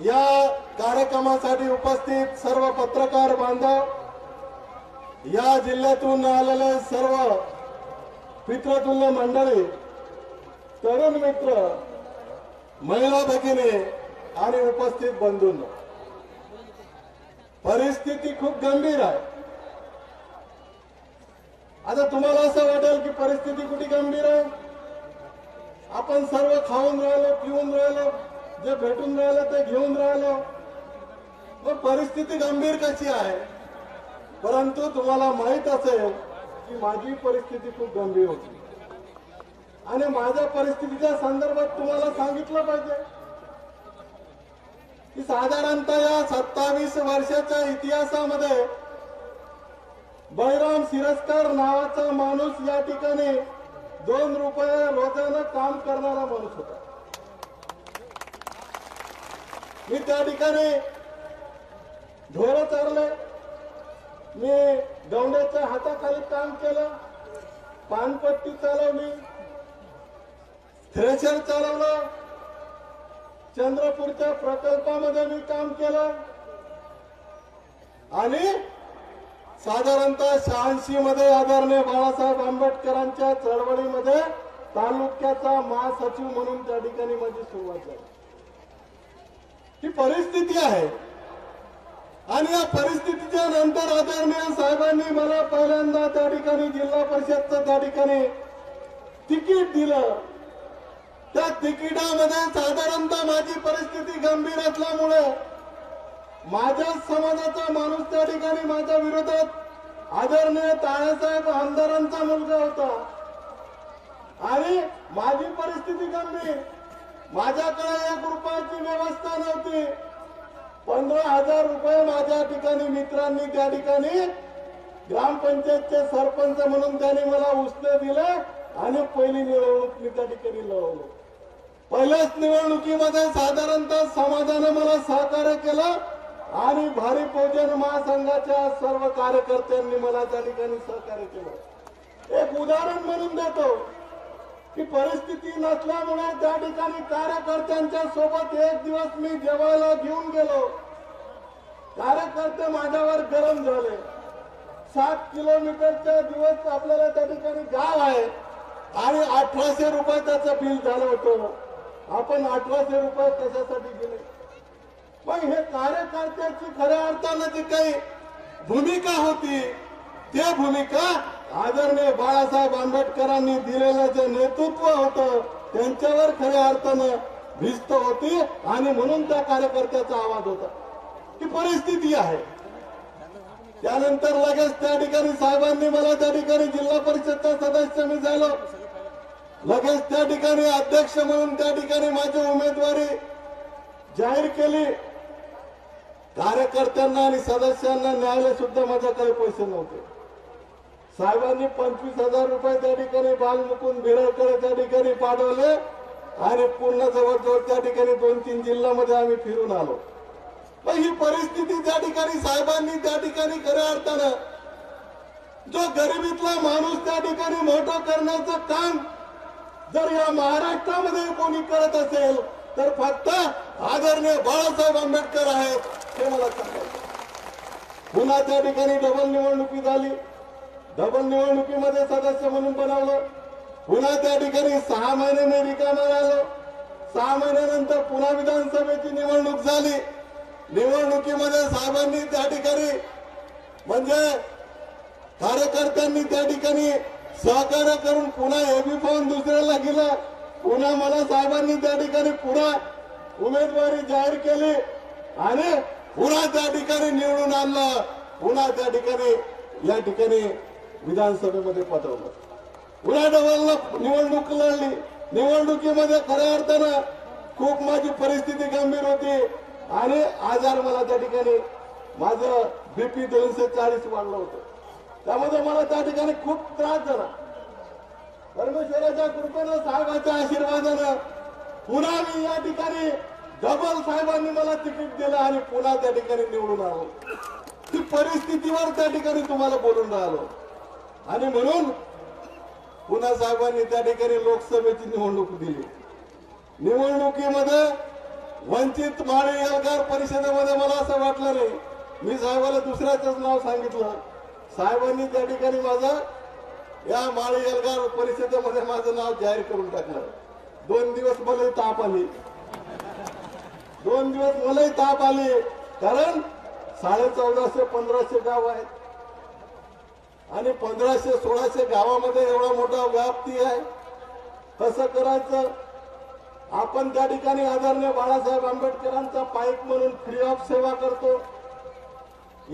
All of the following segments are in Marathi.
या कार्यक्रमासाठी उपस्थित सर्व पत्रकार बांधव या जिल्ह्यातून आलेले सर्व पित्रतुल्य मंडळी तरुण मित्र महिला भगिनी आणि उपस्थित बंधून. परिस्थिती खूप गंभीर आहे. आता तुम्हाला असं वाटेल की परिस्थिती कुठे गंभीर आहे? आपण सर्व खाऊन राहिलो पिऊन राहिलो जे भेटून राहिलं ते घेऊन राहिलो. मग परिस्थिती गंभीर कशी आहे? परंतु तुम्हाला माहीत असेल की माझी परिस्थिती खूप गंभीर होती. आणि माझ्या परिस्थितीच्या संदर्भात तुम्हाला सांगितलं पाहिजे. की साधारणतः या सत्तावीस वर्षाच्या इतिहासामध्ये बैराम शिरस्कर नावाचा माणूस या ठिकाणी दोन रुपये रोजानं काम करणारा माणूस होता. मी त्या ठिकाणी ढोरं चारले. मी गवण्याच्या हाताखाली काम केलं. पानपट्टी चालवली. थ्रेशर चालवलं. चंद्रपूरच्या प्रकल्पामध्ये मी काम केलं. आणि साधारणतः शहाऐंशी मध्ये आदरणीय बाळासाहेब आंबेडकरांच्या चळवळीमध्ये तालुक्याचा महासचिव म्हणून त्या ठिकाणी माझी सुरुवात झाली. ही परिस्थिती आहे. आणि या परिस्थितीच्या नंतर आदरणीय साहेबांनी मला पहिल्यांदा त्या ठिकाणी जिल्हा परिषदचं त्या ठिकाणी तिकीट दिलं. त्या तिकिटामध्ये साधारणतः माझी परिस्थिती गंभीर असल्यामुळे माझ्या समाजाचा माणूस त्या ठिकाणी माझ्या विरोधात आदरणीय ताळासाहेब आमदारांचा मुलगा होता. आणि माझी परिस्थिती गंभीर. माझ्याकडे एक रुपयाची व्यवस्था नव्हती. पंधरा हजार रुपये माझ्या ठिकाणी मित्रांनी त्या ठिकाणी ग्रामपंचायतचे सरपंच म्हणून त्याने मला उसने दिले आणि पहिली निवडणूक मी त्या ठिकाणी लढवलो. पहिल्याच निवडणुकीमध्ये साधारणतः समाजाने मला सहकार्य केलं आणि भारी बहुजन महासंघाच्या सर्व कार्यकर्त्यांनी मला त्या ठिकाणी सहकार्य केलं. एक उदाहरण म्हणून देतो. की परिस्थिती नसल्यामुळे त्या ठिकाणी कार्यकर्त्यांच्या सोबत एक दिवस मी जेवायला घेऊन गेलो. कार्यकर्ते माझ्यावर गरम झाले. सात किलोमीटरचा दिवस आपल्याला त्या ठिकाणी गाव आहे आणि अठराशे रुपये त्याचं बिल झालं होतं. आपण अठराशे रुपये कशासाठी गेले पण हे कार्यकर्त्याची खऱ्या अर्थानं जी काही भूमिका होती ते भूमिका आदरणीय बाळासाहेब आंबेडकरांनी दिलेलं जे नेतृत्व होतं त्यांच्यावर खऱ्या अर्थानं भिस्त होती आणि म्हणून त्या कार्यकर्त्याचा आवाज होता. ही परिस्थिती आहे. त्यानंतर लगेच त्या ठिकाणी साहेबांनी मला त्या ठिकाणी जिल्हा परिषदचा सदस्य मी झालो. लगेच त्या ठिकाणी अध्यक्ष म्हणून त्या ठिकाणी माझी उमेदवारी जाहीर केली. कार्यकर्त्यांना आणि सदस्यांना न्यायालय सुद्धा माझ्याकडे पैसे नव्हते. साहेबांनी पंचवीस हजार रुपये त्या ठिकाणी बालमुकुंद बिरडकडे त्या ठिकाणी पाठवले आणि पूर्ण जवळजवळ त्या ठिकाणी दोन तीन जिल्ह्यामध्ये आम्ही फिरून आलो. मग ही परिस्थिती त्या ठिकाणी साहेबांनी त्या ठिकाणी खऱ्या अर्थानं जो गरिबीतला माणूस त्या ठिकाणी मोठं करण्याचं काम जर या महाराष्ट्रामध्ये कोणी करत असेल तर फक्त आदरणीय बाळासाहेब आंबेडकर आहेत हे मला सांगायचं पुन्हा त्या ठिकाणी डबल निवडणुकी झाली. डबल निवडणुकीमध्ये सदस्य म्हणून बनवलं. पुन्हा त्या ठिकाणी सहा महिने मी रिकामा राहिलो. सहा महिन्यानंतर पुन्हा विधानसभेची निवडणूक झाली. निवडणुकीमध्ये साहेबांनी त्या ठिकाणी म्हणजे कार्यकर्त्यांनी त्या ठिकाणी सहकार्य करून पुन्हा एबी फॉर्म दुसऱ्याला गेला पुन्हा मला साहेबांनी त्या ठिकाणी पुन्हा उमेदवारी जाहीर केली. आणि पुन्हा त्या ठिकाणी निवडून आणलं. पुन्हा त्या ठिकाणी या ठिकाणी विधानसभेमध्ये पाठवलं पुन्हा डबल निवडणूक लढली. निवडणुकीमध्ये खऱ्या अर्थानं खूप माझी परिस्थिती गंभीर होती. आणि आजार मला त्या ठिकाणी माझं बीपी दोनशे चाळीस वाढलं होतं. त्यामध्ये मला त्या ठिकाणी खूप त्रास झाला. परमेश्वराच्या कृपेनं साहेबाच्या आशीर्वादानं पुन्हा मी या ठिकाणी डबल साहेबांनी मला तिकीट दिलं आणि पुन्हा त्या ठिकाणी निवडून आलो. ती परिस्थितीवर त्या ठिकाणी तुम्हाला बोलून राहिलो. आणि म्हणून पुन्हा साहेबांनी त्या ठिकाणी लोकसभेची निवडणूक दिली. निवडणुकीमध्ये वंचित माळे एल्गार परिषदेमध्ये मला असं वाटलं नाही. मी साहेबाला दुसऱ्याच नाव सांगितलं. साहेबांनी त्या ठिकाणी माझं या माळी एल्गार परिषदेमध्ये माझं नाव जाहीर करून टाकलं. दोन दिवस मलाही ताप आली. दोन दिवस मलाही ताप आली. कारण साडे चौदाशे पंधराशे गाव आहेत. आणि पंधराशे सोळाशे गावामध्ये एवढा मोठा व्याप्ती आहे. तसं करायचं आपण त्या ठिकाणी आदरणीय बाळासाहेब आंबेडकरांचा पाईक म्हणून फ्री ऑफ सेवा करतो.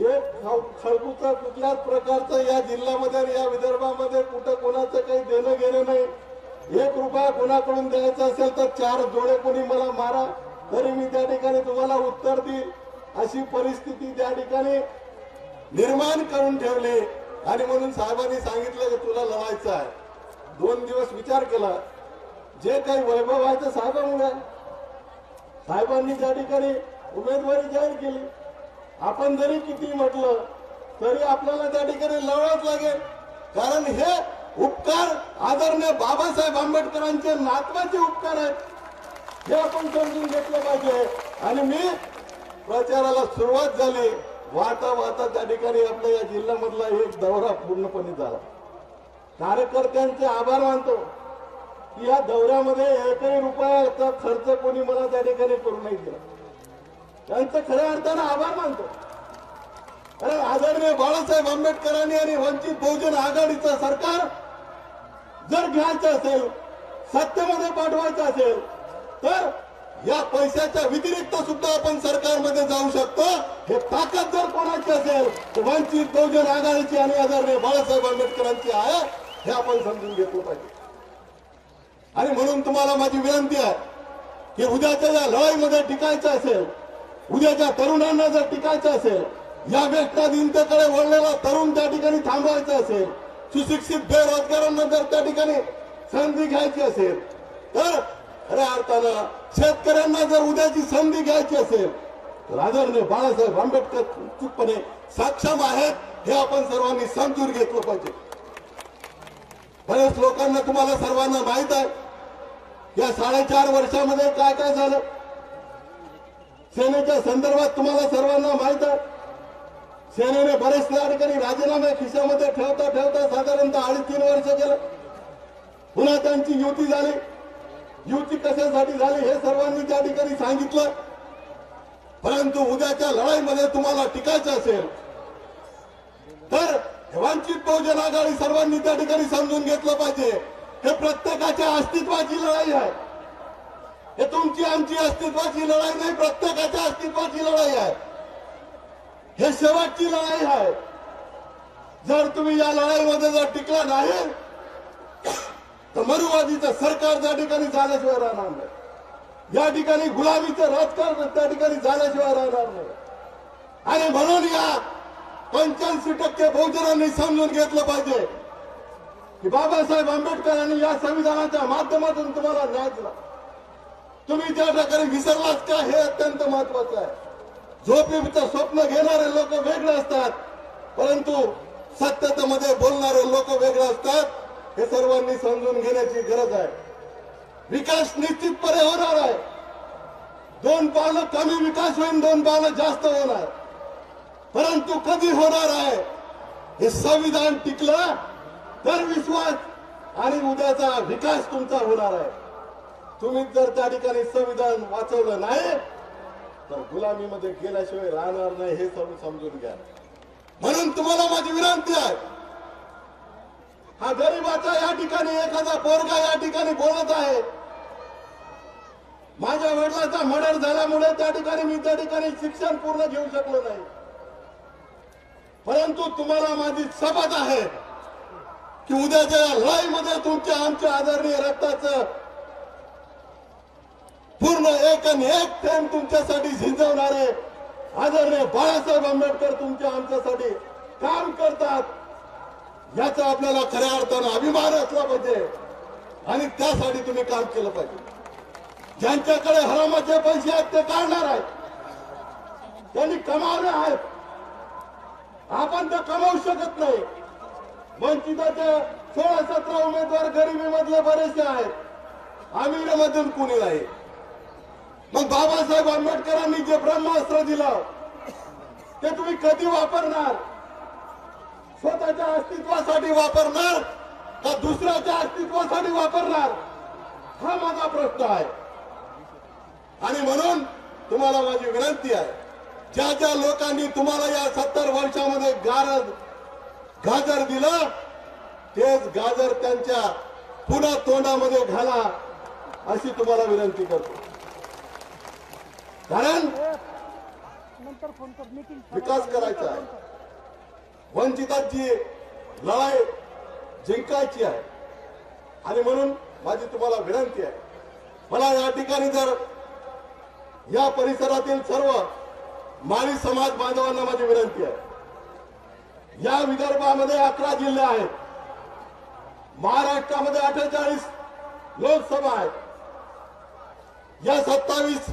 एक खळबूचा कुठल्याच प्रकारचं या जिल्ह्यामध्ये आणि या विदर्भामध्ये कुठं कोणाचं काही देणं घेणं नाही. एक रुपया कोणाकडून द्यायचा असेल तर चार जोडे कोणी मला मारा तरी मी त्या ठिकाणी तुम्हाला उत्तर देईल अशी परिस्थिती त्या ठिकाणी निर्माण करून ठेवली. आणि म्हणून साहेबांनी सांगितलं की तुला लढायचं आहे. दोन दिवस विचार केला. जे काही वैभव आहे ते साहेबांमुळे साहेबांनी त्या ठिकाणी उमेदवारी जाहीर केली आपण जरी किती म्हटलं तरी आपल्याला त्या ठिकाणी लढावंच लागेल. कारण हे उपकार आदरणीय बाबासाहेब आंबेडकरांचे नातवाचे उपकार आहेत. हे आपण समजून घेतलं पाहिजे. आणि मी प्रचाराला सुरुवात झाली. वाहता वाहता त्या ठिकाणी आपल्या या जिल्ह्यामधला एक दौरा पूर्णपणे झाला. कार्यकर्त्यांचे आभार मानतो. की या दौऱ्यामध्ये एकही रुपयाचा खर्च कोणी मला त्या ठिकाणी करू नाही दिला. त्यांचं खऱ्या अर्थानं आभार मानतो. कारण आदरणीय बाळासाहेब आंबेडकरांनी आणि वंचित बहुजन आघाडीचं सरकार जर घ्यायचं असेल सत्तेमध्ये पाठवायचं असेल तर या पैशाच्या व्यतिरिक्त सुद्धा आपण सरकारमध्ये जाऊ शकतो. हे ताकद जर कोणाची असेल तर वंचित बहुजन आघाडीची आणि आदरणीय बाळासाहेब आंबेडकरांची आहे हे आपण समजून घेतलं पाहिजे. आणि म्हणून तुम्हाला माझी विनंती आहे की उद्याच्या या लढाईमध्ये टिकायचं असेल उद्याच्या तरुणांना जर टिकायचं असेल या बेष्टाधीनतेकडे वळलेला तरुण त्या ठिकाणी थांबवायचा असेल सुशिक्षित बेरोजगारांना जर त्या ठिकाणी संधी घ्यायची असेल तर खऱ्या अर्थानं शेतकऱ्यांना जर उद्याची संधी घ्यायची असेल तर आदरणीय बाळासाहेब आंबेडकर चुकपणे सक्षम आहेत हे आपण सर्वांनी समजून घेतलं पाहिजे. बरेच लोकांना तुम्हाला सर्वांना माहीत आहे या साडेचार वर्षामध्ये काय काय झालं? सेनेच्या संदर्भात तुम्हाला सर्वांना माहीत आहे सेनेने बरेच त्या ठिकाणी राजीनामे खिशामध्ये ठेवता ठेवता साधारणतः अडीच तीन वर्ष गेलं. पुन्हा त्यांची युती झाली. युती कशासाठी झाली हे सर्वांनी त्या ठिकाणी सांगितलं. परंतु उद्याच्या लढाईमध्ये तुम्हाला टिकायचं असेल तर वंचित बहुजन आघाडी सर्वांनी त्या ठिकाणी समजून घेतलं पाहिजे. हे प्रत्येकाच्या अस्तित्वाची लढाई आहे. हे तुमची आमची अस्तित्वाची लढाई नाही प्रत्येकाच्या अस्तित्वाची लढाई आहे. हे शेवटची लढाई आहे. जर तुम्ही या लढाईमध्ये जर टिकला नाही तर मरुवादीचं सरकार त्या ठिकाणी झाल्याशिवाय राहणार नाही. या ठिकाणी गुलाबीचं राजकारण त्या ठिकाणी झाल्याशिवाय राहणार नाही. आणि म्हणून या पंच्याऐंशी टक्के बहुजनांनी समजून घेतलं पाहिजे की बाबासाहेब आंबेडकरांनी या संविधानाच्या माध्यमातून तुम्हाला न्याय दिला. तुम्ही त्या ठिकाणी विसरलाच का हे अत्यंत महत्वाचं आहे. झोपेचं स्वप्न घेणारे लोक वेगळे असतात परंतु सत्यतेमध्ये बोलणारे लोक वेगळे असतात. हे सर्वांनी समजून घेण्याची गरज आहे. विकास निश्चितपणे होणार आहे. दोन पावलं कमी विकास होईल दोन पावलं जास्त होणार. परंतु कधी होणार आहे हे संविधान टिकलं तर विश्वास आणि उद्याचा विकास तुमचा होणार आहे. तुम्ही जर त्या ठिकाणी संविधान वाचवलं नाही तर गुलामीमध्ये गेल्याशिवाय राहणार नाही हे सर्व समजून घ्या. म्हणून तुम्हाला माझी विनंती आहे हा गरीबाचा या ठिकाणी एखादा पोरगा या ठिकाणी बोलत आहे. माझ्या वडिलाचा मर्डर झाल्यामुळे त्या ठिकाणी मी त्या ठिकाणी शिक्षण पूर्ण घेऊ शकलो नाही. परंतु तुम्हाला माझी शपथ आहे की उद्याच्या या लढाईमध्ये तुमच्या आमच्या आदरणीय रक्ताचं पूर्ण एक आणि एक थेंब तुमच्यासाठी झिंजवणारे आदरणीय बाळासाहेब आंबेडकर तुमच्या आमच्यासाठी काम करतात. याचा आपल्याला खऱ्या अर्थानं अभिमान असला पाहिजे आणि त्यासाठी तुम्ही काम केलं पाहिजे. ज्यांच्याकडे हरामाचे पैसे आहेत ते काढणार आहेत. त्यांनी कमावले आहेत. आपण तर कमावू शकत नाही. वंचिताचे सोळा सतरा उमेदवार गरिबीमधले बरेचसे आहेत. अमीरमधून कुणी नाही मग बाबासाहेब आंबेडकरांनी जे ब्रह्मास्त्र दिलं ते तुम्ही कधी वापरणार? स्वतःच्या अस्तित्वासाठी वापरणार का दुसऱ्याच्या अस्तित्वासाठी वापरणार? हा माझा प्रश्न आहे. आणि म्हणून तुम्हाला माझी विनंती आहे ज्या ज्या लोकांनी तुम्हाला या सत्तर वर्षामध्ये गारद गाजर दिलं तेच गाजर त्यांच्या पुन्हा तोंडामध्ये घाला अशी तुम्हाला विनंती करतो. कारण विकास करायचा आहे. वंचितांची लढाई जिंकायची आहे. आणि म्हणून माझी तुम्हाला विनंती आहे. मला या ठिकाणी जर या परिसरातील सर्व माळी समाज बांधवांना माझी विनंती आहे. या विदर्भामध्ये अकरा जिल्हे आहेत. महाराष्ट्रामध्ये अठ्ठेचाळीस लोकसभा आहेत. या सत्तावीस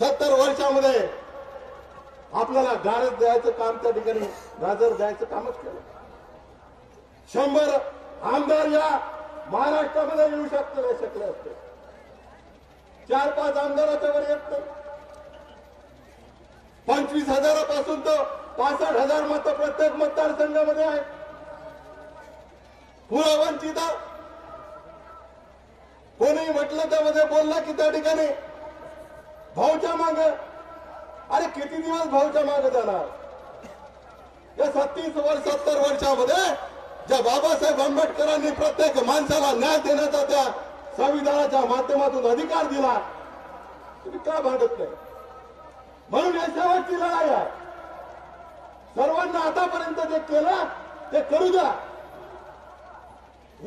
सत्तर वर्षामध्ये आपल्याला गारज द्यायचं काम त्या ठिकाणी गाजर द्यायचं कामच केलं. शंभर आमदार या महाराष्ट्रामध्ये येऊ शकते नाही शकले असते. चार पाच आमदाराच्या वर येत नाही पंचवीस हजारापासून तर पासष्ट हजार मत प्रत्येक मतदारसंघामध्ये आहे. पुरा वंचित कोणी म्हटलं त्यामध्ये बोलला की त्या ठिकाणी भाऊच्या मागे अरे किती दिवस भाऊच्या मागे जाणार? या सत्तीस वर्ष सत्तर वर्षामध्ये ज्या बाबासाहेब आंबेडकरांनी प्रत्येक माणसाला न्याय देण्याचा त्या संविधानाच्या माध्यमातून अधिकार दिला तुम्ही का भागत नाही? म्हणून या शेवटची लढाई आहे. सर्वांना आतापर्यंत जे केलं ते करू द्या.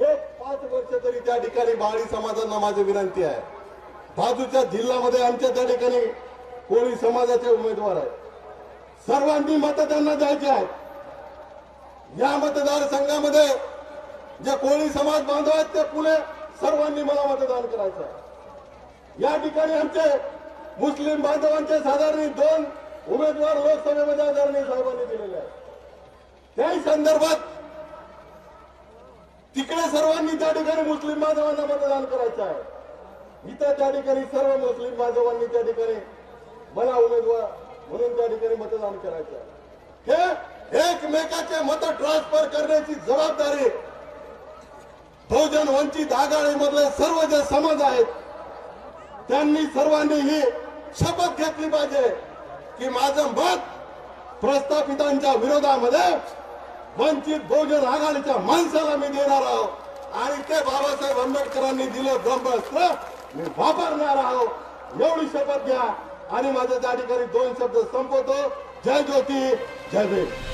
एक पाच वर्ष तरी त्या ठिकाणी बाळी समाजांना माझी विनंती आहे. बाजूच्या जिल्ह्यामध्ये आमच्या त्या ठिकाणी कोळी समाजाचे उमेदवार आहेत. सर्वांनी मत जायचे द्यायचे आहेत या मतदारसंघामध्ये जे कोळी समाज बांधव आहेत ते पुणे सर्वांनी मला मतदान करायचं आहे. या ठिकाणी आमचे मुस्लिम बांधवांचे साधारण दोन उमेदवार लोकसभेमध्ये आदरणीय साहेबांनी दिलेले आहेत. त्याही संदर्भात तिकडे सर्वांनी त्या ठिकाणी मुस्लिम बांधवांना मतदान करायचं आहे. इथं त्या ठिकाणी सर्व मुस्लिम बांधवांनी त्या ठिकाणी मला उमेदवार म्हणून त्या ठिकाणी मतदान करायचं हे एकमेकाचे मत ट्रान्सफर करण्याची जबाबदारी बहुजन वंचित आघाडीमधले सर्व जे समाज आहेत त्यांनी सर्वांनी ही शपथ घेतली पाहिजे की माझं मत प्रस्थापितांच्या विरोधामध्ये वंचित बहुजन आघाडीच्या माणसाला मी देणार आहोत आणि ते बाबासाहेब आंबेडकरांनी दिलं ब्रह्मास्त्र मी वापरणार आहोत एवढी शपथ घ्या. आणि माझं त्या ठिकाणी दोन शब्द संपवतो. जय ज्योती जय भीम.